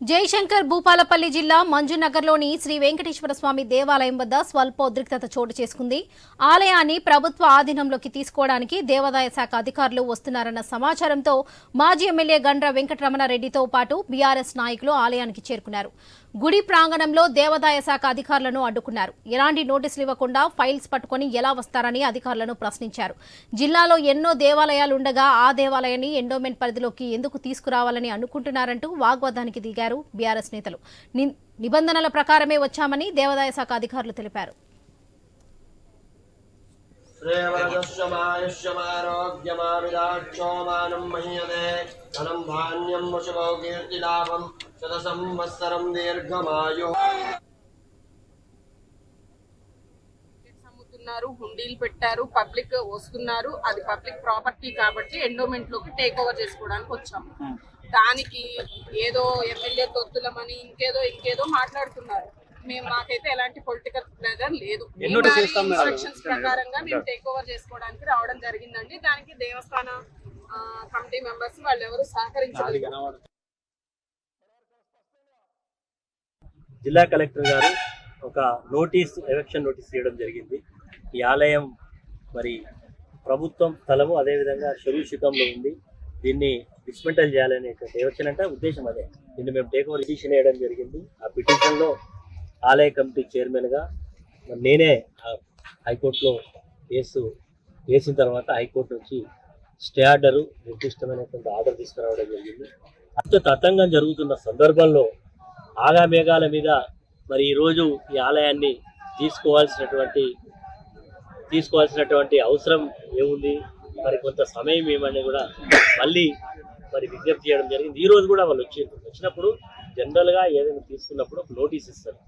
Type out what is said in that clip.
జయశంకర్ భూపాలపల్లి జిల్లా మంజునగర్లోని శ్రీ వెంకటేశ్వర స్వామి దేవాలయం వద్ద స్వల్ప ఉద్రిక్తత చోటు చేసుకుంది. ఆలయాన్ని ప్రభుత్వ ఆధీనంలోకి తీసుకోవడానికి దేవాదాయ శాఖ అధికారులు వస్తున్నారన్న సమాచారంతో మాజీ ఎమ్మెల్యే గండ్ర వెంకటరమణారెడ్డితో పాటు బీఆర్ఎస్ నాయకులు ఆలయానికి చేరుకున్నారు. గుడి ప్రాంగణంలో దేవాదాయ శాఖ అధికారులను అడ్డుకున్నారు. ఎలాంటి నోటీసులు ఇవ్వకుండా ఫైల్స్ పట్టుకుని ఎలా వస్తారని అధికారులను ప్రశ్నించారు. జిల్లాలో ఎన్నో దేవాలయాలుండగా ఆ దేవాలయాన్ని ఎండోమెంట్ పరిధిలోకి ఎందుకు తీసుకురావాలని అనుకుంటున్నారంటూ వాగ్వాదానికి దిగారు. పలికారు బీఆర్ఎస్ నేతలు. నిబంధనల ప్రకారమే వచ్చామని దేవాదాయ శాఖ అధికారులు తెలిపారు. అమ్ముతున్నారు హుండీలు పెట్టారు పబ్లిక్ వస్తున్నారు. అది పబ్లిక్ ప్రాపర్టీ కాబట్టి ఎండోమెంట్లోకి టేక్ ఓవర్ చేసుకోవడానికి వచ్చాము. దానికి ఏదో ఎమ్మెల్యే తొత్తులమని ఇంకేదో ఇంకేదో మాట్లాడుతున్నారు. మేము మాకైతే ఎలాంటి పొలిటికల్ ప్రెజర్ లేదు. ఇన్స్ట్రక్షన్స్ ప్రకారంగా మేము టేక్ ఓవర్ చేసుకోవడానికి రావడం జరిగిందండి. దానికి దేవస్థాన కమిటీ మెంబర్స్ వాళ్ళు ఎవరు సహకరించలేదు జిల్లా కలెక్టర్ గారు ఒక నోటీస్ ఎలక్షన్ నోటీస్ ఇవ్వడం జరిగింది. ఈ ఆలయం మరి ప్రభుత్వం స్థలము అదేవిధంగా శరుషితంలో ఉంది. దీన్ని డిస్మెంటల్ చేయాలనేటువంటి యోచన ఉద్దేశం అదే. దీన్ని మేము టేక్ ఓవర్ పిటిషన్ వేయడం జరిగింది. ఆ పిటిషన్లో ఆలయ కమిటీ చైర్మన్గా నేనే ఆ హైకోర్టులో కేసు వేసిన తర్వాత హైకోర్టు నుంచి స్టే ఆర్డరు నిర్దిష్టమైనటువంటి ఆర్డర్ తీసుకురావడం జరిగింది. అంత తతంగం జరుగుతున్న సందర్భంలో ఆగామేఘాల మీద మరి ఈరోజు ఈ ఆలయాన్ని తీసుకోవాల్సినటువంటి తీసుకోవాల్సినటువంటి అవసరం ఏముంది? మరి కొంత సమయం ఏమని కూడా మళ్ళీ మరి విజ్ఞప్తి చేయడం జరిగింది. ఈ రోజు కూడా వాళ్ళు వచ్చి వచ్చినప్పుడు జనరల్గా ఏదైనా తీసుకున్నప్పుడు ఒక నోటీస్ ఇస్తారు.